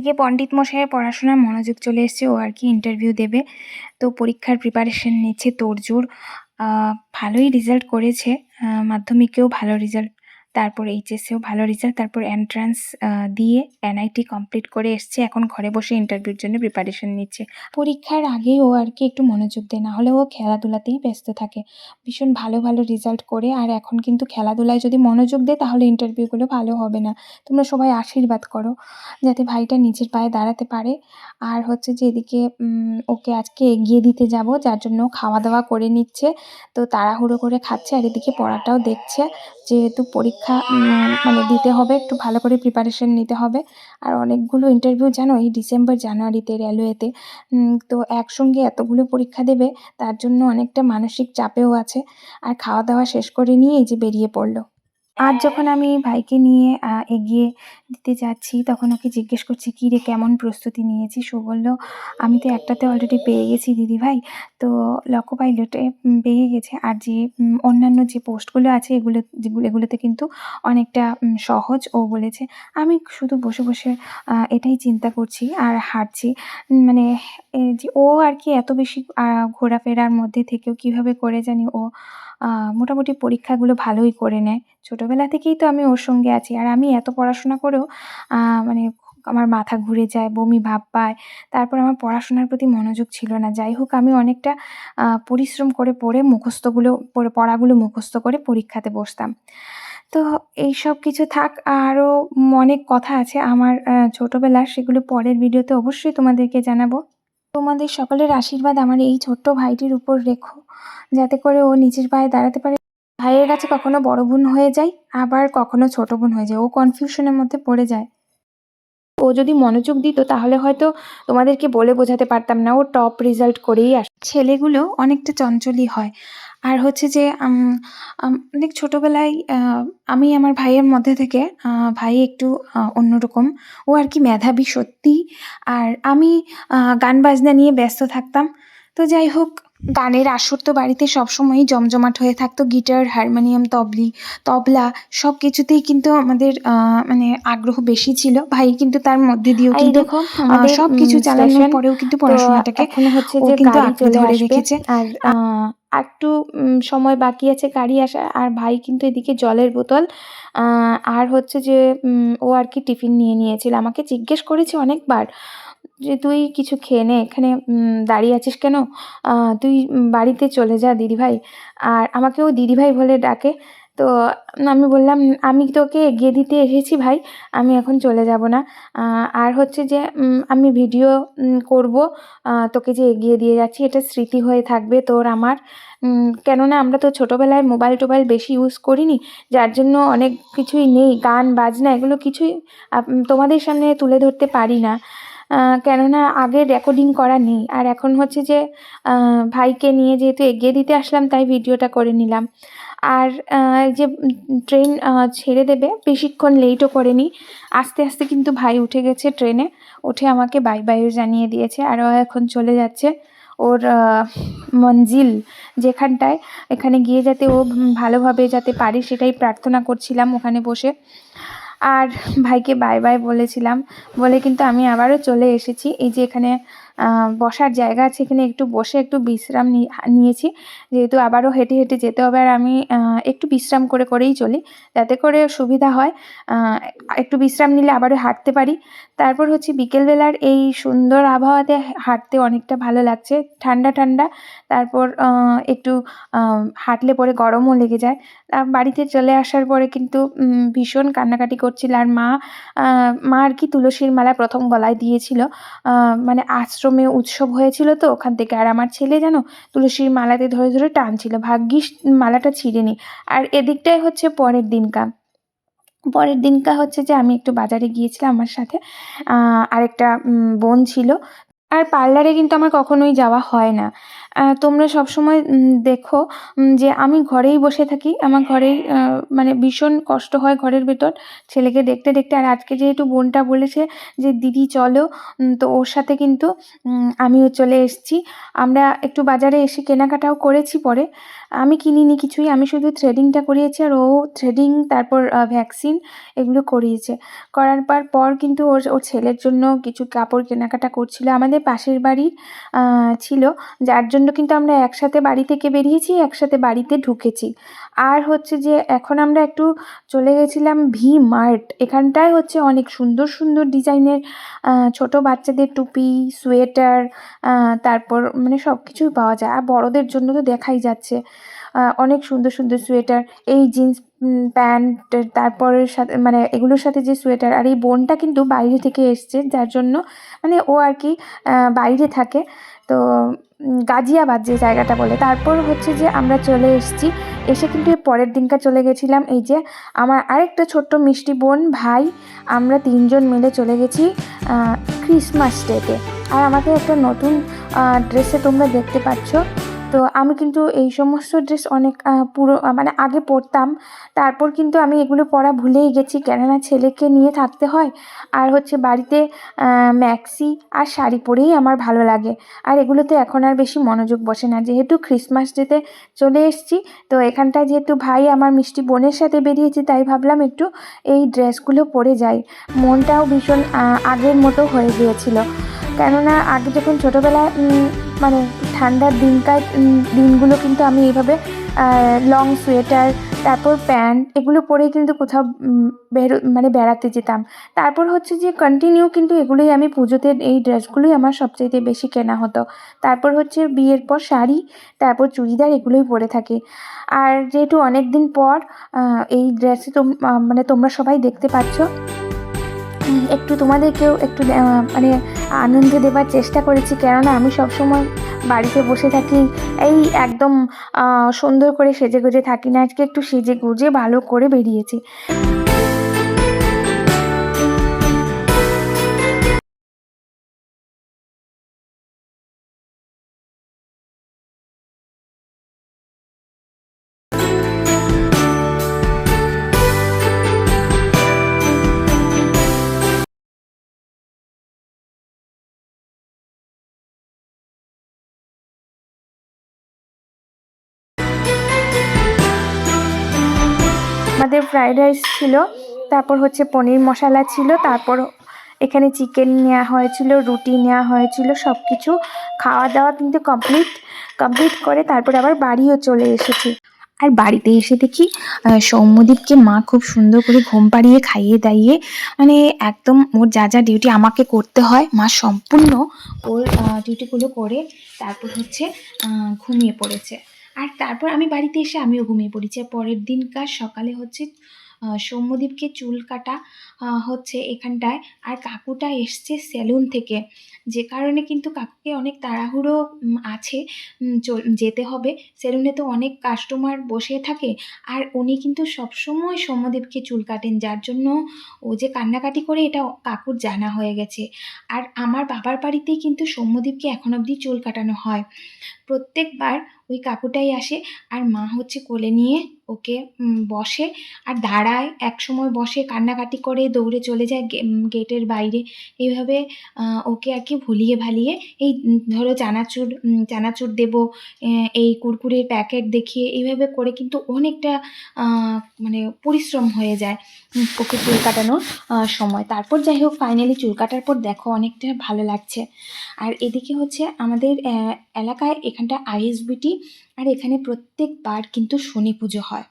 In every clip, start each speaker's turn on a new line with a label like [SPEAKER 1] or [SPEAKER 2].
[SPEAKER 1] এদিকে পণ্ডিত মশাইয়ের পড়াশোনায় মনোযোগ চলে এসছে। ও আর কি ইন্টারভিউ দেবে। তো পরীক্ষার প্রিপারেশন নিচ্ছে তোড়জোড় ভালোই রেজাল্ট করেছে। মাধ্যমিকেও ভালো রেজাল্ট তারপর এইচএসেও ভালো রেজাল্ট তারপর এন্ট্রান্স দিয়ে এনআইটি কমপ্লিট করে এসছে। এখন ঘরে বসে ইন্টারভিউর জন্য প্রিপারেশন নিচ্ছে। পরীক্ষার আগেই ও আর কি একটু মনোযোগ দেয়, না হলে ও খেলাধুলাতেই ব্যস্ত থাকে। ভীষণ ভালো ভালো রেজাল্ট করে, আর এখন কিন্তু খেলাধুলায় যদি মনোযোগ দেয়, তাহলে ইন্টারভিউগুলো ভালো হবে না। তোমরা সবাই আশীর্বাদ করো, যাতে ভাইটা নিজের পায়ে দাঁড়াতে পারে। আর হচ্ছে যে এদিকে ওকে আজকে এগিয়ে দিতে যাব, যার জন্য খাওয়া দাওয়া করে নিচ্ছে। তো তাড়াহুড়ো করে খাচ্ছে, আর এদিকে পড়াটাও দেখছে। যেহেতু পরীক্ষা উম, মানে দিতে হবে একটু ভালো করে প্রিপারেশন নিতে হবে। আর অনেকগুলো ইন্টারভিউ জানো এই ডিসেম্বর জানুয়ারিতে রেলওয়েতে তো একসঙ্গে এতগুলো পরীক্ষা দেবে তার জন্য অনেকটা মানসিক চাপেও আছে। আর খাওয়া দাওয়া শেষ করে নিয়ে এই যে বেরিয়ে পড়ল। আজ যখন আমি ভাইকে নিয়ে এগিয়ে দিতে যাচ্ছি তখন ওকে জিজ্ঞেস করছি কী রে কেমন প্রস্তুতি নিয়েছি সো বলল আমি তো একটাতে অলরেডি পেয়ে গেছি দিদি ভাই। তো লকো পাইলটে পেয়ে গেছে। আর যে অন্যান্য যে পোস্টগুলো আছে এগুলো এগুলোতে কিন্তু অনেকটা সহজ ও বলেছে। আমি শুধু বসে বসে এটাই চিন্তা করছি আর উম, মানে যে ও আর কি এত বেশি ঘোরাফেরার মধ্যে থেকেও কীভাবে করে জানি ও মোটামুটি পরীক্ষাগুলো ভালোই করে নেয়। ছোটোবেলা থেকেই তো আমি ওর সঙ্গে আছি। আর আমি এত পড়াশোনা করেও মানে আমার মাথা ঘুরে যায়, বমি ভাব পায়। তারপর আমার পড়াশোনার প্রতি মনোযোগ ছিল না। যাই হোক, আমি অনেকটা পরিশ্রম করে পড়ে মুখস্থগুলো, পড়ে, পড়াগুলো মুখস্থ করে পরীক্ষাতে বসতাম। তো এই সব কিছু থাক, আরও অনেক কথা আছে। আমার ছোটোবেলার সেগুলো পরের ভিডিওতে অবশ্যই তোমাদেরকে জানাব। তোমাদের সকলের আশীর্বাদ আমার এই ছোট্ট ভাইটির উপর রেখো, যাতে করে ও নিজের পায়ে দাঁড়াতে পারে। ভাইয়ের কাছে কখনো বড় বোন হয়ে যায়, আবার কখনো ছোট বোন হয়ে যায়। ও কনফিউশনের মধ্যে পড়ে যায়। ও যদি মনোযোগ দিত, তাহলে হয়তো তোমাদেরকে বলে বোঝাতে পারতাম না। ও টপ রেজাল্ট করেই আস ছেলেগুলো অনেকটা চঞ্চলই হয়। আর হচ্ছে যে অনেক ছোটোবেলায় আমি আমার ভাইয়ের মধ্যে থেকে ভাই একটু অন্যরকম। ও আর কি মেধাবী সত্যি। আর আমি গান বাজনা নিয়ে ব্যস্ত থাকতাম। তো যাই হোক গানের আসর তো বাড়িতে সবসময়ই জমজমাট হয়ে থাকতো। গিটার হারমোনিয়াম তবলি তবলা সব কিছুতেই কিন্তু আমাদের মানে আগ্রহ বেশি ছিল। ভাই কিন্তু তার মধ্যে দিয়েও কিন্তু
[SPEAKER 2] দেখো
[SPEAKER 1] সব কিছু চালানোর পরেও কিন্তু পড়াশোনাটাকে
[SPEAKER 2] এখন হচ্ছে যে
[SPEAKER 1] কিন্তু আঁকড়ে ধরে রেখেছে।
[SPEAKER 2] আর
[SPEAKER 1] একটু সময় বাকি আছে গাড়ি আসা আর ভাই কিন্তু এদিকে জলের বোতল আহ, আর হচ্ছে যে উম, ও আর কি টিফিন নিয়ে নিয়েছিল। আমাকে জিজ্ঞেস করেছে অনেকবার যে তুই কিছু খেয়ে নে, এখানে দাঁড়িয়ে আছিস কেন? তুই বাড়িতে চলে যা দিদিভাই। আর আমাকেও দিদিভাই বলে ডাকে। তো আমি বললাম, আমি তোকে এগিয়ে দিতে এসেছি ভাই, আমি এখন চলে যাব না। আর হচ্ছে যে আমি ভিডিও করব। তোকে যে এগিয়ে দিয়ে যাচ্ছি, এটা স্মৃতি হয়ে থাকবে তোর আমার। কেননা আমরা তো ছোটোবেলায় মোবাইল টোবাইল বেশি ইউজ করিনি, যার জন্য অনেক কিছুই নেই, গান, বাজনা, এগুলো কিছুই তোমাদের সামনে তুলে ধরতে পারি না। কেননা আগে রেকর্ডিং করা নেই। আর এখন হচ্ছে যে ভাইকে নিয়ে যেহেতু এগিয়ে দিতে আসলাম, তাই ভিডিওটা করে নিলাম। আর যে ট্রেন ছেড়ে দেবে, বেশিক্ষণ লেটও করেনি। আস্তে আস্তে কিন্তু ভাই উঠে গেছে ট্রেনে উঠে আমাকে বাই বাইও জানিয়ে দিয়েছে। আর এখন চলে যাচ্ছে ওর মঞ্জিল যেখানটায়। এখানে গিয়ে যাতে ও ভালোভাবে যাতে পারে সেটাই প্রার্থনা করছিলাম ওখানে বসে। আর ভাইকে বাই বাই বলেছিলাম বলে কিন্তু আমি আবারও চলে এসেছি। এই যে এখানে বসার জায়গা আছে এখানে। একটু বসে একটু বিশ্রাম নিয়েছি। যেহেতু আবারও হেঁটে হেঁটে যেতে হবে আর আমি একটু বিশ্রাম করে করেই চলি যাতে করে সুবিধা হয়। একটু বিশ্রাম নিলে আবারও হাঁটতে পারি। তারপর হচ্ছে বিকেলবেলার এই সুন্দর আবহাওয়াতে হাঁটতে অনেকটা ভালো লাগছে। ঠান্ডা ঠান্ডা। তারপর একটু হাঁটলে পরে গরমও লেগে যায়। বাড়িতে চলে আসার পরে কিন্তু ভীষণ কান্নাকাটি করছিল। আর মা মা আর কি তুলসীর মালা প্রথম গলায় দিয়েছিল। মানে আশ্রমে উৎসব হয়েছিল তো, ওখান থেকে আর আমার ছেলে যেন তুলসীর মালাতে ধরে ধরে টানছিল। ভাগ্যিস মালাটা ছিঁড়েনি। আর এদিকটাই হচ্ছে পরের দিনকা পরের দিনকা হচ্ছে যে আমি একটু বাজারে গিয়েছিলাম আমার সাথে। আরেকটা বোন ছিল। আর পার্লারে কিন্তু আমার কখনোই যাওয়া হয় না। তোমরা সবসময় উম, দেখো যে আমি ঘরেই বসে থাকি। আমার ঘরেই মানে ভীষণ কষ্ট হয় ঘরের ভেতর। ছেলেকে দেখতে দেখতে আর আজকে যেহেতু বোনটা বলেছে যে দিদি চলো। তো ওর সাথে কিন্তু আমিও চলে এসেছি। আমরা একটু বাজারে এসে কেনাকাটাও করেছি পরে। আমি কিনিনি কিছুই। আমি শুধু থ্রেডিংটা করিয়েছি আর ও থ্রেডিং তারপর ভ্যাকসিন এগুলো করিয়েছে। করার পর পর কিন্তু ওর ওর ছেলের জন্য কিছু কাপড় কেনাকাটা করছিল। আমাদের পাশের আহ, ছিল যার জন্য কিন্তু আমরা একসাথে বাড়ি থেকে বেরিয়েছি, একসাথে বাড়িতে ঢুকেছি। আর হচ্ছে যে এখন আমরা একটু চলে গেছিলাম ভি মার্ট এখানটায় হচ্ছে অনেক সুন্দর সুন্দর ডিজাইনের ছোট বাচ্চাদের টুপি, সোয়েটার তারপর মানে সব কিছুই পাওয়া যায়। আর বড়দের জন্য তো দেখাই যাচ্ছে। অনেক সুন্দর সুন্দর সোয়েটার। এই জিন্স প্যান্ট তারপরের সাথে মানে এগুলোর সাথে যে সোয়েটার। আর এই বোনটা কিন্তু বাইরে থেকে এসছে, যার জন্য মানে ও আর কি বাইরে থাকে। তো গাজিয়াবাদ যে জায়গাটা বলে, তারপর হচ্ছে যে আমরা চলে এসেছি। এসে কিন্তু পরের দিনটা চলে গেছিলাম। এই যে আমার আরেকটা ছোট্ট মিষ্টি বোন, ভাই, আমরা তিনজন মিলে চলে গেছি ক্রিসমাস ডেতে আর আমাকে একটা নতুন ড্রেসে তোমরা দেখতে পাচ্ছ। তো আমি কিন্তু এই সমস্ত ড্রেস অনেক পুরো মানে আগে পরতাম। তারপর কিন্তু আমি এগুলো পরা ভুলেই গেছি। কেননা ছেলেকে নিয়ে থাকতে হয়। আর হচ্ছে বাড়িতে ম্যাক্সি আর শাড়ি পরেই আমার ভালো লাগে। আর এগুলোতে এখন আর বেশি মনোযোগ বসে না। যেহেতু ক্রিসমাস ডেতে চলে এসেছি, তো এখানটায় যেহেতু ভাই আমার মিষ্টি বোনের সাথে বেরিয়েছি, তাই ভাবলাম একটু এই ড্রেসগুলো পরে যাই। মনটাও ভীষণ আগের মতো হয়ে গিয়েছিল। কেননা আগে যখন ছোটোবেলায় মানে ঠান্ডার দিনকার দিনগুলো কিন্তু আমি এইভাবে লং সোয়েটার তারপর প্যান্ট এগুলো পরেই কিন্তু কোথাও বেরো মানে বেড়াতে যেতাম। তারপর হচ্ছে যে কন্টিনিউ কিন্তু এগুলোই আমি পুজোতে, এই ড্রেসগুলোই আমার সবচাইতে বেশি কেনা হতো। তারপর হচ্ছে বিয়ের পর শাড়ি, তারপর চুড়িদার এগুলোই পরে থাকি। আর যেহেতু অনেক দিন পর এই ড্রেসে মানে তোমরা সবাই দেখতে পাচ্ছ একটু তোমাদেরকেও একটু মানে আনন্দ দেবার চেষ্টা করেছি। কেননা আমি সবসময় বাড়িতে বসে থাকি, এই একদম সুন্দর করে সেজে গুজে থাকি না। আজকে একটু সেজে গুজে ভালো করে বেরিয়েছি। আমাদের ফ্রাইড রাইস ছিল, তারপর হচ্ছে পনির মশলা ছিল, তারপর এখানে চিকেন নেওয়া হয়েছিল, রুটি নেওয়া হয়েছিল সব কিছু খাওয়া দাওয়া কিন্তু কমপ্লিট কমপ্লিট করে তারপর আবার বাড়িও চলে এসেছি। আর বাড়িতে এসে দেখি সৌম্যদীপকে মা খুব সুন্দর করে ঘুম পাড়িয়ে খাইয়ে দাইয়ে মানে একদম ওর যা যা ডিউটি আমাকে করতে হয়, মা সম্পূর্ণ ওর ডিউটিগুলো করে তারপর হচ্ছে ঘুমিয়ে পড়েছে। আর তারপর আমি বাড়িতে এসে আমিও ঘুমিয়ে পড়েছি। পরের দিনকার সকালে হচ্ছে সৌম্যদীপকে চুল কাটা হচ্ছে এখানটায়। আর কাকুটা এসছে সেলুন থেকে। যে কারণে কিন্তু কাকুকে অনেক তাড়াহুড়ো আছে যেতে হবে। সেলুনে তো অনেক কাস্টমার বসে থাকে। আর উনি কিন্তু সবসময় সৌম্যদীপকে চুল কাটেন। যার জন্য ও যে কান্নাকাটি করে, এটা কাকুর জানা হয়ে গেছে। আর আমার বাবার বাড়িতেই কিন্তু সৌম্যদীপকে এখন অবধি চুল কাটানো হয়। প্রত্যেকবার ওই কাকুটাই আসে আর মা হচ্ছে কোলে নিয়ে ওকে বসে আর দাঁড়ায়, এক সময় বসে, কান্নাকাটি করে, দৌড়ে চলে যায় গেটের বাইরে। এইভাবে ওকে আর কি ভুলিয়ে ভালিয়ে এই ধরো চানাচুর চানাচুর দেবো এই কুরকুরের প্যাকেট দেখিয়ে এইভাবে করে কিন্তু অনেকটা মানে পরিশ্রম হয়ে যায় ওকে চুল কাটানোর সময়। তারপর যাই হোক ফাইনালি চুল কাটার পর দেখো অনেকটা ভালো লাগছে। আর এদিকে হচ্ছে আমাদের এলাকায় এখানটা আইএসবিটি আর এখানে প্রত্যেকবার কিন্তু শনি পুজো হয়।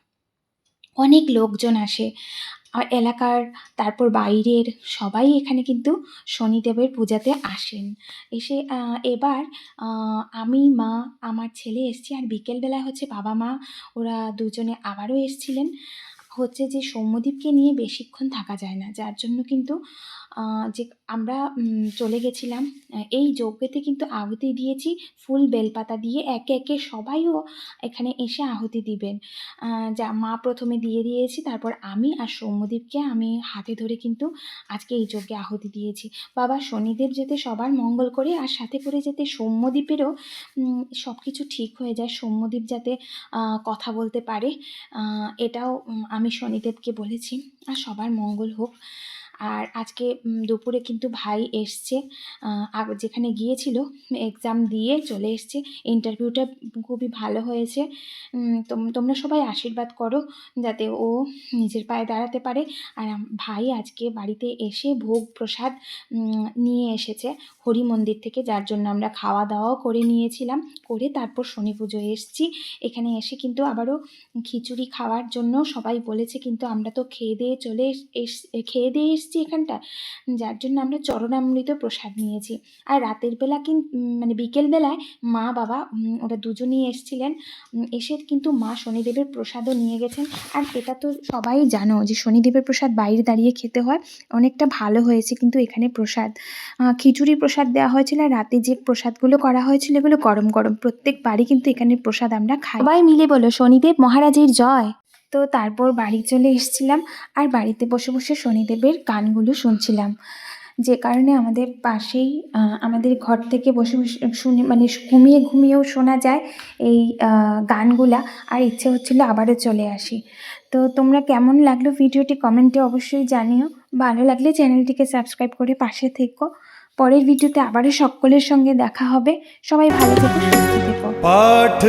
[SPEAKER 1] অনেক লোকজন আসে। আর এলাকার, তারপর বাইরের সবাই এখানে কিন্তু শনিদেবের পূজাতে আসেন। এসে এবার আমি, মা, আমার ছেলে এসছি আর বিকেলবেলা হচ্ছে বাবা, মা, ওরা দুজনে আবারও এসছিলেন। হচ্ছে যে সৌম্যদীপকে নিয়ে বেশিক্ষণ থাকা যায় না। যার জন্য কিন্তু যে আমরা চলে গেছিলাম এই যজ্ঞতে কিন্তু আহুতি দিয়েছি, ফুল বেলপাতা দিয়ে একে একে সবাইও এখানে এসে আহুতি দিবেন। যা মা প্রথমে দিয়ে দিয়েছি, তারপর আমি আর সৌম্যদীপকে আমি হাতে ধরে কিন্তু আজকে এই যজ্ঞে আহুতি দিয়েছি। বাবা শনিদেব যাতে সবার মঙ্গল করে, আর সাথে করে যাতে সৌম্যদীপেরও সব কিছু ঠিক হয়ে যায়। সৌম্যদীপ যাতে কথা বলতে পারে এটাও আমি শনিদেবকে বলেছি, আর সবার মঙ্গল হোক। আর আজকে দুপুরে কিন্তু ভাই এসছে যেখানে গিয়েছিল এক্সাম দিয়ে চলে এসছে ইন্টারভিউটা খুবই ভালো হয়েছে তোম- তোমরা সবাই আশীর্বাদ করো যাতে ও নিজের পায়ে দাঁড়াতে পারে, আর ভাই আজকে বাড়িতে এসে ভোগ প্রসাদ নিয়ে এসেছে হরি মন্দির থেকে, যার জন্য আমরা খাওয়া দাওয়াও করে নিয়েছিলাম, করে তারপর শনি পুজো এসছি, এখানে এসে কিন্তু আবারও খিচুড়ি খাওয়ার জন্য সবাই বলেছে, কিন্তু আমরা তো খেয়ে দিয়ে চলে এস- খেয়ে দিয়ে এসছি এখানটা। যার জন্য আমরা চরণামৃত প্রসাদ নিয়েছি। আর রাতের বেলা কিন্তু মানে বিকেলবেলায় মা, বাবা ওরা দুজনেই এসছিলেন। এসে কিন্তু মা শনিদেবের প্রসাদও নিয়ে গেছেন। আর এটা তো সবাই জানো যে শনিদেবের প্রসাদ বাইরে দাঁড়িয়ে খেতে হয়। অনেকটা ভালো হয়েছে কিন্তু এখানে প্রসাদ। খিচুড়ি প্রসাদ দেওয়া হয়েছিল। আর রাতে যে প্রসাদগুলো করা হয়েছিল এগুলো গরম গরম। প্রত্যেক বাড়ি কিন্তু এখানে প্রসাদ আমরা খাই। সবাই মিলে বলো, শনিদেব মহারাজের জয়। তো তারপর বাড়ি চলে এসেছিলাম আর বাড়িতে বসে বসে শনিদেবের গানগুলো শুনছিলাম। যে কারণে আমাদের পাশেই আমাদের ঘর থেকে বসে বসে শুনে মানে ঘুমিয়ে ঘুমিয়েও শোনা যায় এই গানগুলা আর ইচ্ছে হচ্ছিল আবারও চলে আসি। তো তোমরা কেমন লাগল ভিডিওটি কমেন্টে অবশ্যই জানিও। ভালো লাগলে চ্যানেলটিকে সাবস্ক্রাইব করে পাশে থেকো। পরের ভিডিওতে আবারও সকলের সঙ্গে দেখা হবে। সবাই ভালো থেকো থেকো।
[SPEAKER 2] পাঠ